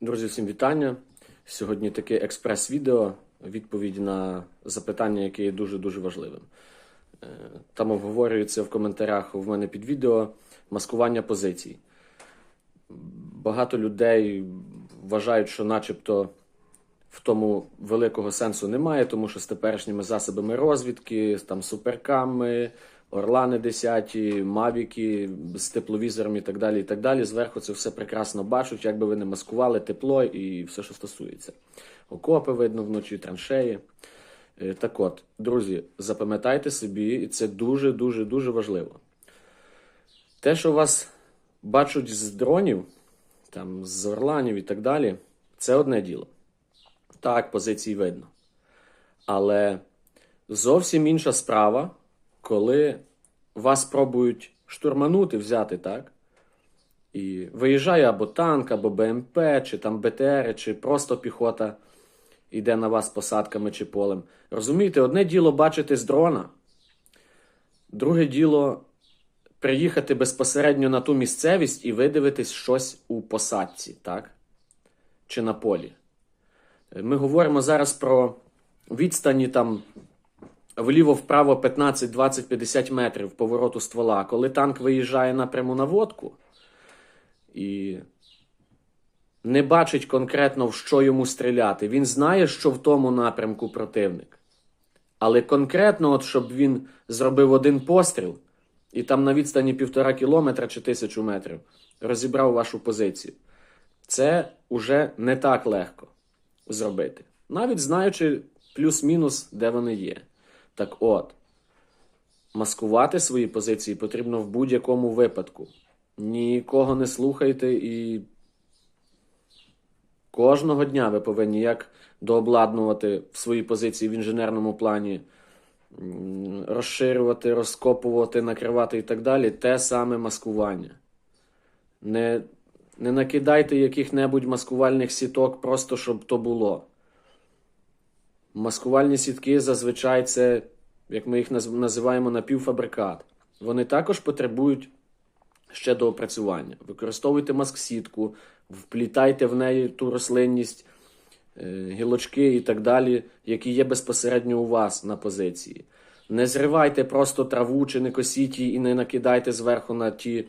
Друзі, всім вітання. Сьогодні таке експрес-відео, відповідь на запитання, яке є дуже-дуже важливим. Е, Там обговорюється в коментарях в мене під відео маскування позицій. Багато людей вважають, що начебто в тому великого сенсу немає, тому що з теперішніми засобами розвідки, там суперками, Орлани 10, Мавіки з тепловізором і так далі. і так далі. Зверху це все прекрасно бачать, як би ви не маскували тепло і все, що стосується. Окопи видно вночі, траншеї. Е, Так от, друзі, запам'ятайте собі, і це дуже, дуже, дуже важливо. Те, що вас бачать з дронів, там, з орланів і так далі, це одне діло. Так, позиції видно. Але зовсім інша справа, коли вас пробують штурманути, взяти, так? І виїжджає або танк, або БМП, чи там БТР, чи просто піхота йде на вас посадками чи полем. Розумієте, одне діло бачити з дрона, друге діло приїхати безпосередньо на ту місцевість і видивитись щось у посадці, так? Чи на полі. Ми говоримо зараз про відстані там вліво-вправо 15, 20, 50 метрів повороту ствола. Коли танк виїжджає на водку і не бачить конкретно, в що йому стріляти, він знає, що в тому напрямку противник. Але конкретно, от щоб він зробив один постріл і там на відстані півтора кілометра чи тисячу метрів розібрав вашу позицію. Це уже не так легко зробити. Навіть знаючи плюс-мінус, де вони є. Так от, маскувати свої позиції потрібно в будь-якому випадку. Нікого не слухайте і кожного дня ви повинні як дообладнувати свої позиції в інженерному плані, розширювати, розкопувати, накривати і так далі. Те саме маскування. Не, не накидайте яких-небудь маскувальних сіток, просто щоб то було. Маскувальні сітки зазвичай це, як ми їх наз- називаємо, напівфабрикат. Вони також потребують ще доопрацювання. Використовуйте маск-сітку, вплітайте в неї ту рослинність, е, гілочки і так далі, які є безпосередньо у вас на позиції. Не зривайте просто траву чи не косіть її і не накидайте зверху на ті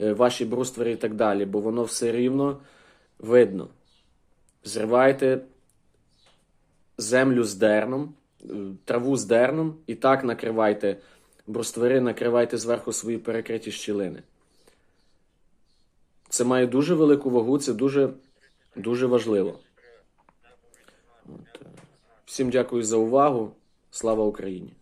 е, ваші бруствери і так далі, бо воно все рівно видно. Зривайте землю з дерном, е, траву з дерном і так накривайте бруствери, накривайте зверху свої перекриті щілини. Це має дуже велику вагу, це дуже, дуже важливо. От. е, Всім дякую за увагу. Слава Україні!